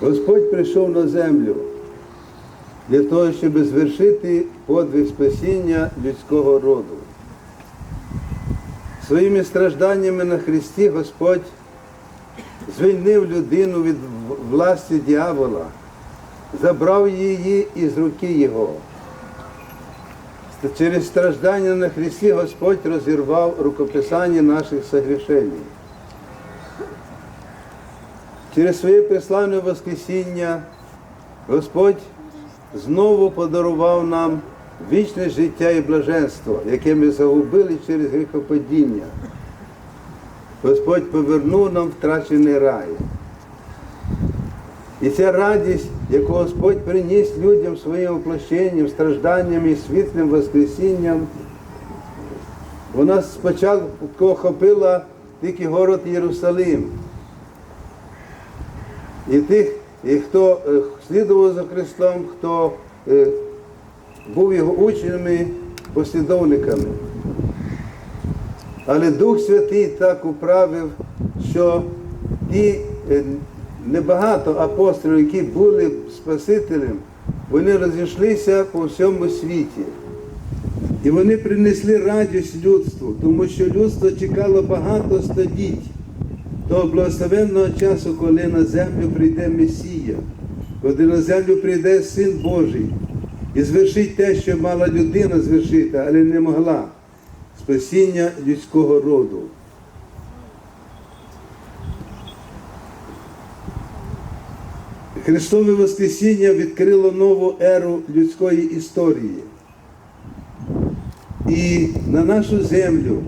Господь прийшов на землю для того, щоб звершити подвиг спасіння людського роду. Своїми стражданнями на Христі Господь звільнив людину від власті дьявола, забрав її із руки Його. Через страждання на Христі Господь розірвав рукописання наших согрішень. Через своє преславне Воскресіння Господь знову подарував нам вічне життя і блаженство, яке ми загубили через гріхопадіння. Господь повернув нам втрачений рай. І ця радість, яку Господь приніс людям своїм воплощенням, стражданням і світлим Воскресінням, вона спочатку охопила тільки город Єрусалим. І тих, і хто е, слідував за Христом, хто е, був його учнями, послідовниками. Але Дух Святий так управив, що ті е, небагато апостолів, які були Спасителем, вони розійшлися по всьому світі. І вони принесли радість людству, тому що людство чекало багато століть того благословенного часу, коли на землю прийде Месія, коли на землю прийде Син Божий і звершить те, що мала людина звершити, але не могла спасіння людського роду. Христове Воскресіння відкрило нову еру людської історії. І на нашу землю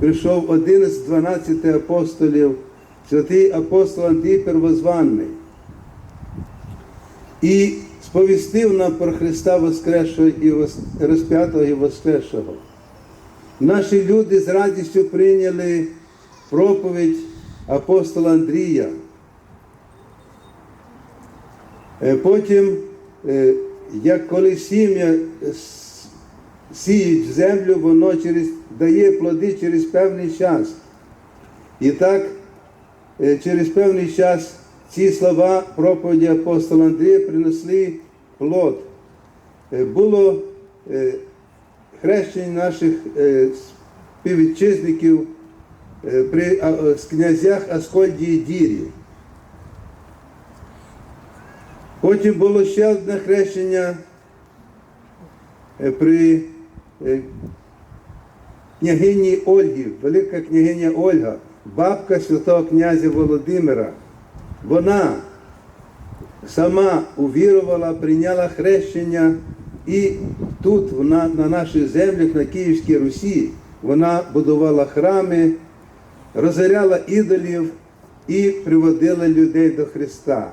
прийшов один з 12 апостолів, святий апостол Андрій Первозванний, і сповістив нам про Христа Воскресшого і розп'ятого і Воскресшого. Наші люди з радістю прийняли проповідь апостола Андрія. Е, Потім, е, як коли сім'я сіють в землю, воно через, дає плоди через певний час. І так, через певний час ці слова проповіді апостола Андрія принесли плод. Е, Було е, хрещення наших е, співвітчизників е, при е, князях Аскольді і Дірі. Потім було ще одне хрещення е, при е, княгині Ольгі, велика княгиня Ольга, бабка святого князя Володимира. Вона сама увірувала, прийняла хрещення, і тут, вона, на наших землях, на Київській Русі, вона будувала храми, розоряла ідолів і приводила людей до Христа.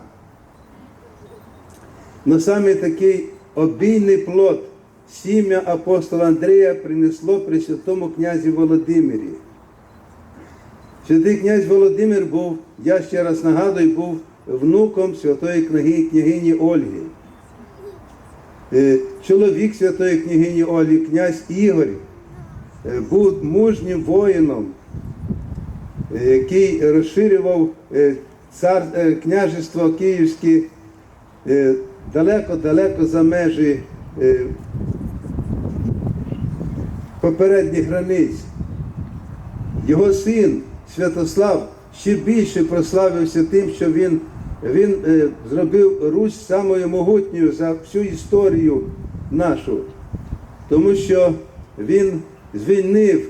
Но саме такий обійний плод сім'я апостола Андрія принесло при святому князі Володимирі. Святий князь Володимир був, я ще раз нагадую, був внуком святої книги, княгині Ольги. Е, Чоловік святої княгині Ольги, князь Ігор, е, був мужнім воїном, е, який розширював цар, княжество Київське далеко-далеко за межі попередніх границь. Його син Святослав ще більше прославився тим, що він, він е, зробив Русь самою могутньою за всю історію нашу, тому що він звільнив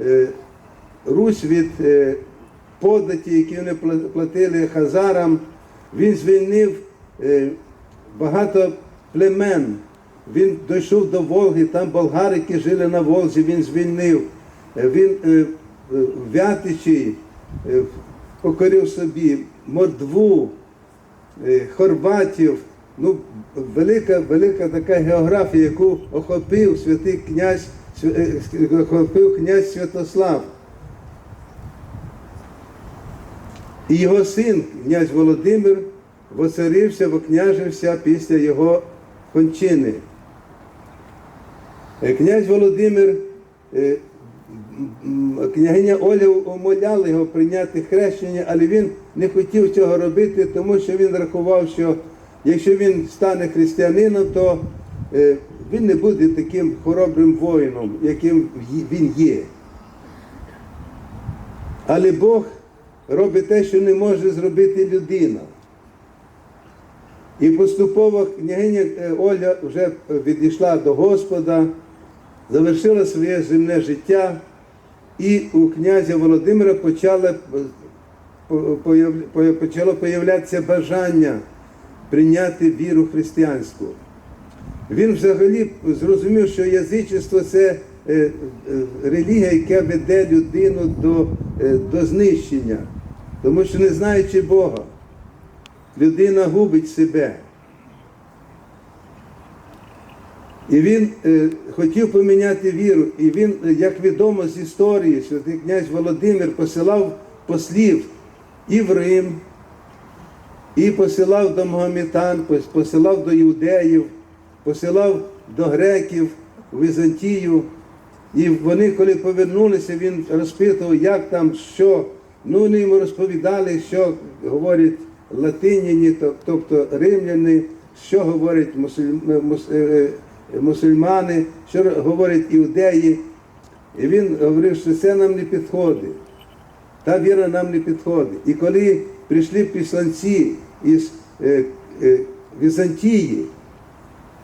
е, Русь від е, податі, які вони платили хазарам, він звільнив е, багато племен. Він дійшов до Волги, там болгарики жили на Волзі, він звільнив. Е, Він е, Вятичі е, покорив собі, Мордву, е, Хорватів. Ну, велика, велика така географія, яку охопив святий князь, е, охопив князь Святослав. І його син, князь Володимир, воцарився, вокняжився після його кончини. Князь Володимир княгиня Оля умоляла його прийняти хрещення, але він не хотів цього робити, тому що він рахував, що якщо він стане християнином, то е, він не буде таким хоробрим воїном, яким він є. Але Бог робить те, що не може зробити людина. І поступово княгиня е, Оля вже відійшла до Господа, завершила своє земне життя, і у князя Володимира почало, почало появлятися бажання прийняти віру християнську. Він взагалі зрозумів, що язичество це е, е, релігія, яка веде людину до, е, до знищення, тому що не знаючи Бога, людина губить себе. І він е, хотів поміняти віру. І він, е, як відомо з історії, святий князь Володимир посилав послів і в Рим, і посилав до Магометан, посилав до іудеїв, посилав до греків, Візантію. І вони, коли повернулися, він розпитував, як там, що. Ну, вони йому розповідали, що говорять латиняні, тобто римляни, що говорять мусульм- мус- е, е, мусульмани, що говорять іудеї. І він говорив, що це нам не підходить. Та віра нам не підходить. І коли прийшли післанці із е, е, Візантії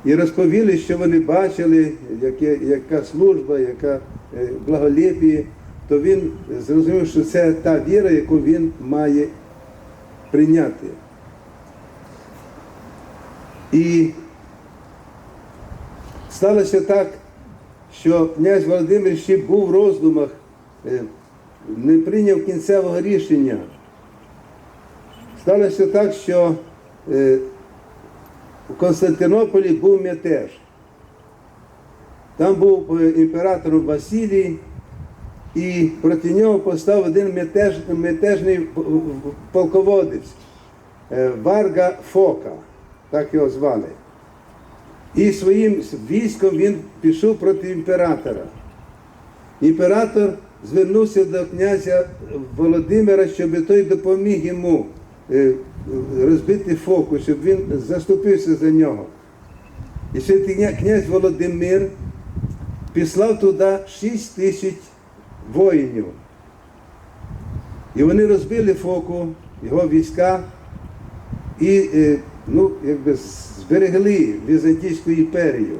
і розповіли, що вони бачили, яке, яка служба, яка е, благолепіє, то він зрозумів, що це та віра, яку він має прийняти. І сталося так, що князь Володимир ще був в роздумах, е, не прийняв кінцевого рішення. Сталося так, що е, у Константинополі був мятеж. Там був е, імператор Василій, і проти нього постав один мятеж, мятежний полководець Варга Фока, так його звали. І своїм військом він пішов проти імператора. Імператор звернувся до князя Володимира, щоб той допоміг йому е, розбити фоку, щоб він заступився за нього. І святий князь Володимир післав туди 6 тисяч воїнів. І вони розбили фоку, його війська, і е, ну, якби зберегли Візантійську імперію.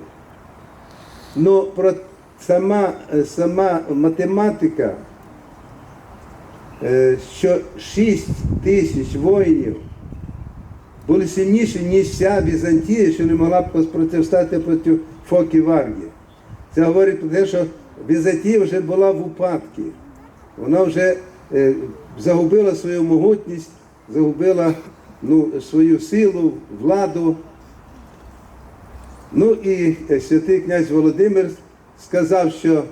Ну, про сама, е, сама математика, е, що 6 тисяч воїнів були сильніші, ніж вся Візантія, що не могла б протистояти проти Фоки Варги. Це говорить про те, що Візантія вже була в упадку. Вона вже е, загубила свою могутність, загубила ну, свою силу, владу. Ну і е, святий князь Володимир сказав, що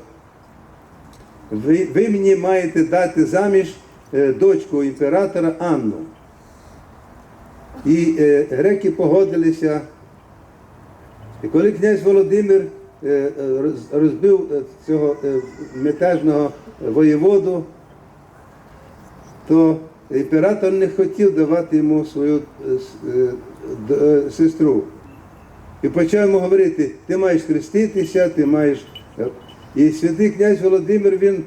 ви, ви мені маєте дати заміж е, дочку імператора Анну. І е, греки погодилися. І коли князь Володимир е, е, розбив цього е, мятежного воєводу, то імператор не хотів давати йому свою е, е, е, сестру. І почав йому говорити, ти маєш хреститися, ти маєш. е». І святий князь Володимир він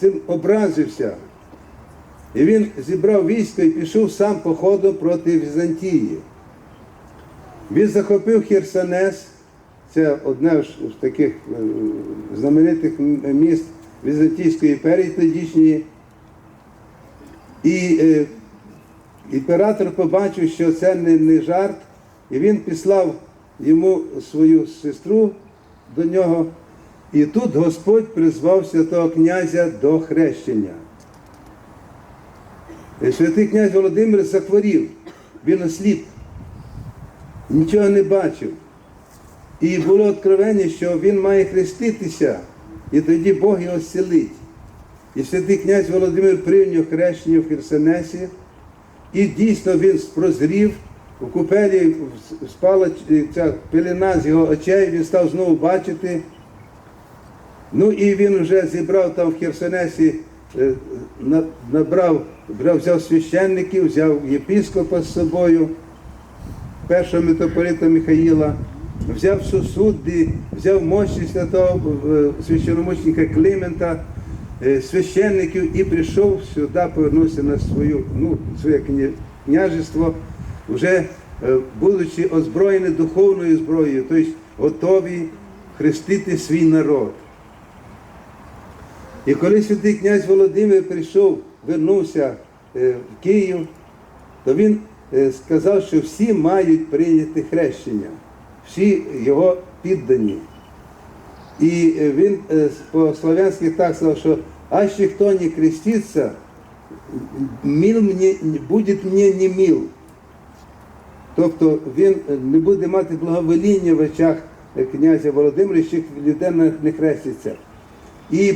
цим образився. І він зібрав військо і пішов сам походом проти Візантії. Він захопив Херсонес, це одне з таких знаменитих міст Візантійської імперії тодішньої. І е, імператор побачив, що це не, не жарт, і він післав йому свою сестру до нього. І тут Господь призвав святого князя до хрещення. І Святий князь Володимир захворів, він осліп, нічого не бачив. І було откровення, що він має хреститися, і тоді Бог його зцілить. І святий князь Володимир прийняв хрещення в Херсонесі, і дійсно він прозрів, у купелі спала ця пелена з його очей, він став знову бачити. Ну і він вже зібрав там в Херсонесі, е, набрав, брав- взяв священників, взяв єпіскопа з собою, першого митрополита Михаїла, взяв сусуди, взяв мощі святого е, священомучника Климента, е, священників і прийшов сюди, повернувся на свою, ну, своє княжество, вже е, будучи озброєні духовною зброєю, тобто готові хрестити свій народ. І коли святий князь Володимир прийшов, вернувся е, в Київ, то він е, сказав, що всі мають прийняти хрещення, всі його піддані. І е, він е, по-славянськи так сказав, що а ще хто не креститься, мил мені, буде мені не мил. Тобто він е, не буде мати благовоління в очах князя Володимира, якщо людина не хреститься. І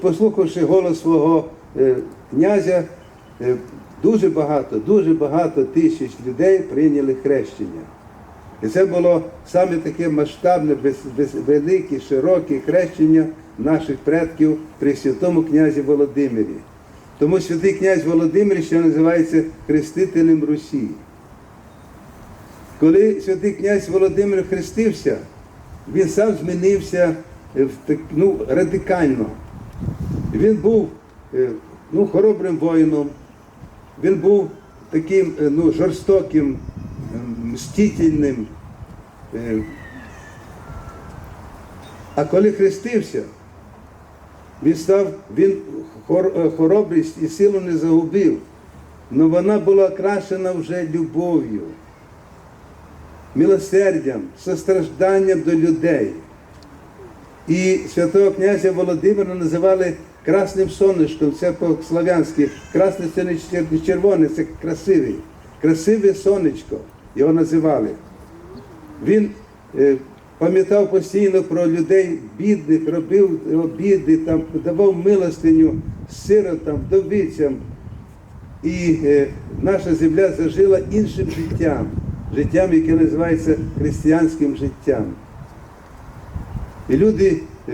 послухавши голос свого е, князя, е, дуже багато, дуже багато тисяч людей прийняли хрещення. І це було саме таке масштабне, велике, широке хрещення наших предків при святому князі Володимирі. Тому святий князь Володимир ще називається хрестителем Русі. Коли святий князь Володимир хрестився, він сам змінився е, ну, радикально. Він був е, ну, хоробрим воїном, він був таким е, ну, жорстоким, мстительним. Е, А коли хрестився, він став, він е, хоробрість і силу не загубив, але вона була окрашена вже любов'ю милосердям, состражданням до людей. І святого князя Володимира називали красним сонечком, це по-слав'янськи. Красне це не не червоне, це красивий. Красиве сонечко його називали. Він е, пам'ятав постійно про людей бідних, робив обіди, там, давав милостиню сиротам, вдовицям. І е, наша земля зажила іншим життям, життям, яке називається християнським життям. І люди е,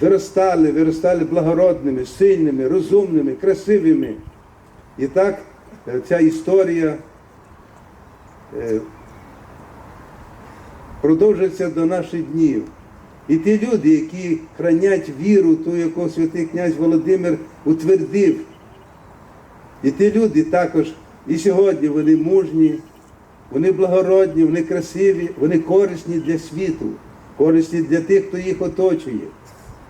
виростали, виростали благородними, сильними, розумними, красивими. І так ця історія продовжується до наших днів. І ті люди, які хранять віру, ту, яку святий князь Володимир утвердив, і ті люди також і сьогодні вони мужні, вони благородні, вони красиві, вони корисні для світу, корисні для тих, хто їх оточує.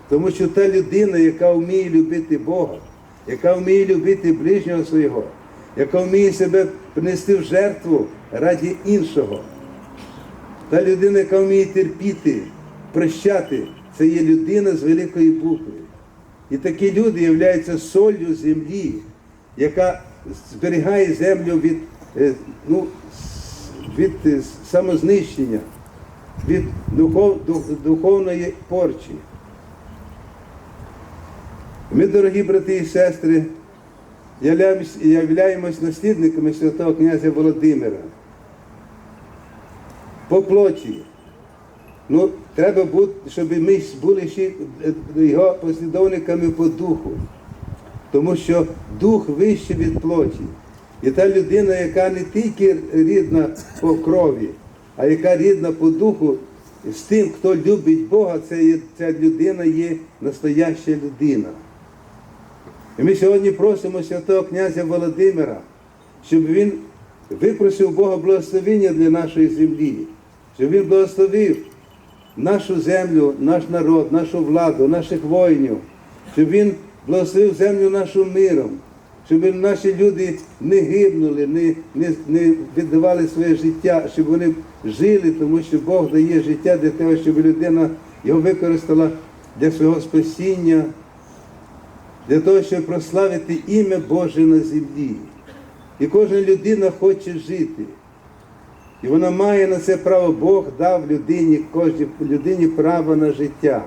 Тому що та людина, яка вміє любити Бога, яка вміє любити ближнього свого, яка вміє себе принести в жертву раді іншого, та людина, яка вміє терпіти, прощати, це є людина з великої букви. І такі люди являються солью землі, яка зберігає землю від, е, ну, від е, самознищення, від духов, дух- духовної порчі. Ми, дорогі брати і сестри, являємось, наслідниками святого князя Володимира. По плоті. Ну, треба бути, щоб ми були ще е, його послідовниками по духу. Тому що дух вище від плоті. І та людина, яка не тільки рідна по крові, а яка рідна по духу, з тим, хто любить Бога, це ця людина є настояща людина. І ми сьогодні просимо святого князя Володимира, щоб він випросив Бога благословення для нашої землі, щоб він благословив нашу землю, наш народ, нашу владу, наших воїнів, щоб він благословив землю нашу миром, щоб наші люди не гибнули, не, не, не віддавали своє життя, щоб вони жили, тому що Бог дає життя для того, щоб людина його використала для свого спасіння, для того, щоб прославити ім'я Боже на землі. І кожна людина хоче жити. І вона має на це право, Бог дав людині, кожній людині право на життя.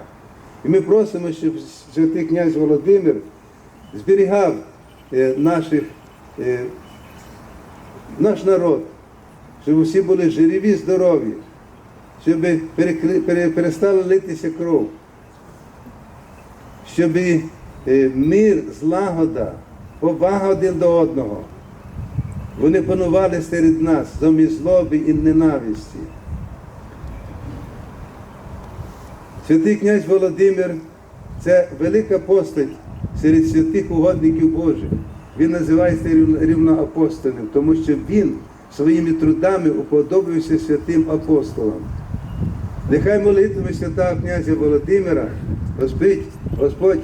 І ми просимо, щоб святий князь Володимир зберігав е, наших, е, наш народ, щоб усі були живі, здорові, щоб перестала литися кров. щоб мир, злагода, повага один до одного. Вони панували серед нас замість злоби і ненависті. Святий князь Володимир це велика постать серед святих угодників Божих. Він називається рівно- рівноапостолем, тому що він своїми трудами уподобився святим апостолам. Нехай молитвами святого князя Володимира Господь, Господь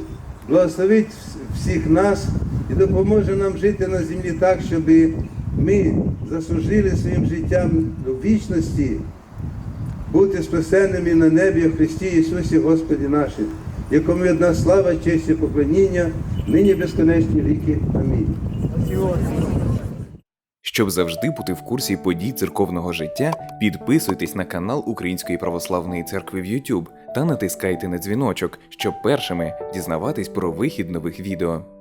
благословить всіх нас і допоможе нам жити на землі так, щоб ми заслужили своїм життям в вічності бути спасенними на небі в Христі Ісусі Господі нашим, якому від нас слава, честь і поклоніння, нині безконечні віки. Амінь. Щоб завжди бути в курсі подій церковного життя, підписуйтесь на канал Української православної церкви в YouTube та натискайте на дзвіночок, щоб першими дізнаватись про вихід нових відео.